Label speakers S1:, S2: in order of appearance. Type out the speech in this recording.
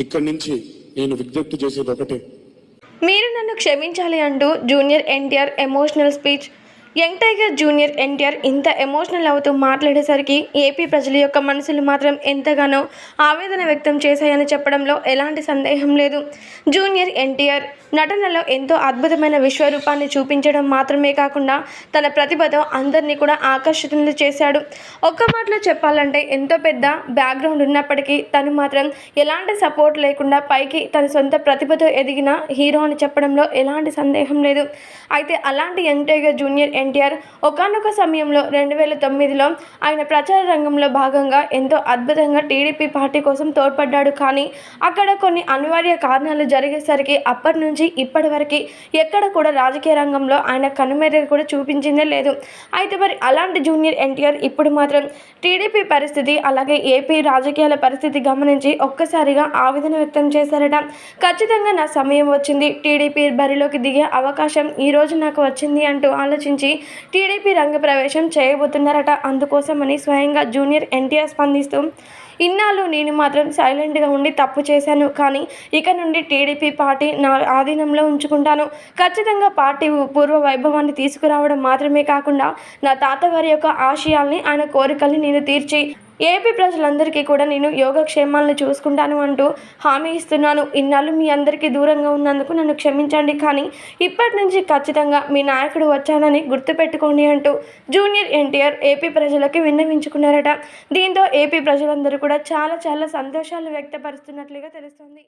S1: ఇక్కడి నుంచి నేను విజ్ఞప్తి చేసేది ఒకటే.
S2: మీరు నన్ను క్షమించాలి అంటూ junior NTR emotional speech young tiger junior NTR ఇంత ఎమోషనల్ అవుతూ మాట్లాడేసరికి ఏపీ ప్రజల యొక్క మనసులు మాత్రం ఎంతగానో ఆవేదన వ్యక్తం చేశాయని చెప్పడంలో ఎలాంటి సందేహం లేదు. జూనియర్ ఎన్టీఆర్ నటనలో ఎంతో అద్భుతమైన విశ్వరూపాన్ని చూపించడం మాత్రమే కాకుండా తన ప్రతిభతో అందరినీ కూడా ఆకర్షితులు చేశాడు. ఒక్క మాటలో చెప్పాలంటే ఎంతో పెద్ద బ్యాక్గ్రౌండ్ ఉన్నప్పటికీ తను మాత్రం ఎలాంటి సపోర్ట్ లేకుండా పైకి తన సొంత ప్రతిభతో ఎదిగిన హీరో అని చెప్పడంలో ఎలాంటి సందేహం లేదు. అయితే అలాంటి యంగ్ టైగర్ జూనియర్ ఎన్టీఆర్. ఒకనొక సమయంలో రెండు వేల తొమ్మిదిలో ఆయన ప్రచార రంగంలో భాగంగా ఎంతో అద్భుతంగా టీడీపీ పార్టీ కోసం తోడ్పడ్డాడు. కానీ అక్కడ కొన్ని అనివార్య కారణాలు జరిగేసరికి అప్పటి నుంచి ఇప్పటి వరకు ఎక్కడ కూడా రాజకీయ రంగంలో ఆయన కనుమేర కూడా చూపించిందే లేదు. అయితే మరి అలాంటి జూనియర్ ఎన్టీఆర్ ఇప్పుడు మాత్రం టీడీపీ పరిస్థితి అలాగే ఏపీ రాజకీయాల పరిస్థితి గమనించి ఒక్కసారిగా ఆవేదన వ్యక్తం చేశారట. ఖచ్చితంగా నా సమయం వచ్చింది. టీడీపీ బరిలోకి దిగే అవకాశం ఈ రోజు నాకు వచ్చింది అంటూ ఆలోచించి టీడీపీ రంగ ప్రవేశం చేయబోతున్నారట. అందుకోసమని స్వయంగా జూనియర్ ఎన్టీఆర్ స్పందిస్తూ ఇన్నాళ్ళు నేను మాత్రం సైలెంట్గా ఉండి తప్పు చేశాను. కానీ ఇక నుండి టీడీపీ పార్టీ నా ఆధీనంలో ఉంచుకుంటాను. ఖచ్చితంగా పార్టీ పూర్వ వైభవాన్ని తీసుకురావడం మాత్రమే కాకుండా నా తాతగారి యొక్క ఆశయాల్ని ఆయన కోరికల్ని నేను తీర్చి ఏపీ ప్రజలందరికీ కూడా నేను యోగక్షేమాలను చూసుకుంటాను అంటూ హామీ ఇస్తున్నాను. ఇన్నాళ్ళు మీ అందరికీ దూరంగా ఉన్నందుకు నన్ను క్షమించండి. కానీ ఇప్పటి నుంచి ఖచ్చితంగా మీ నాయకుడు వచ్చానని గుర్తుపెట్టుకోండి అంటూ జూనియర్ ఎన్టీఆర్ ఏపీ ప్రజలకి విన్నవించుకున్నారట. దీంతో ఏపీ ప్రజలందరూ కూడా చాలా చాలా సంతోషాలు వ్యక్తపరుస్తున్నట్లుగా తెలుస్తుంది.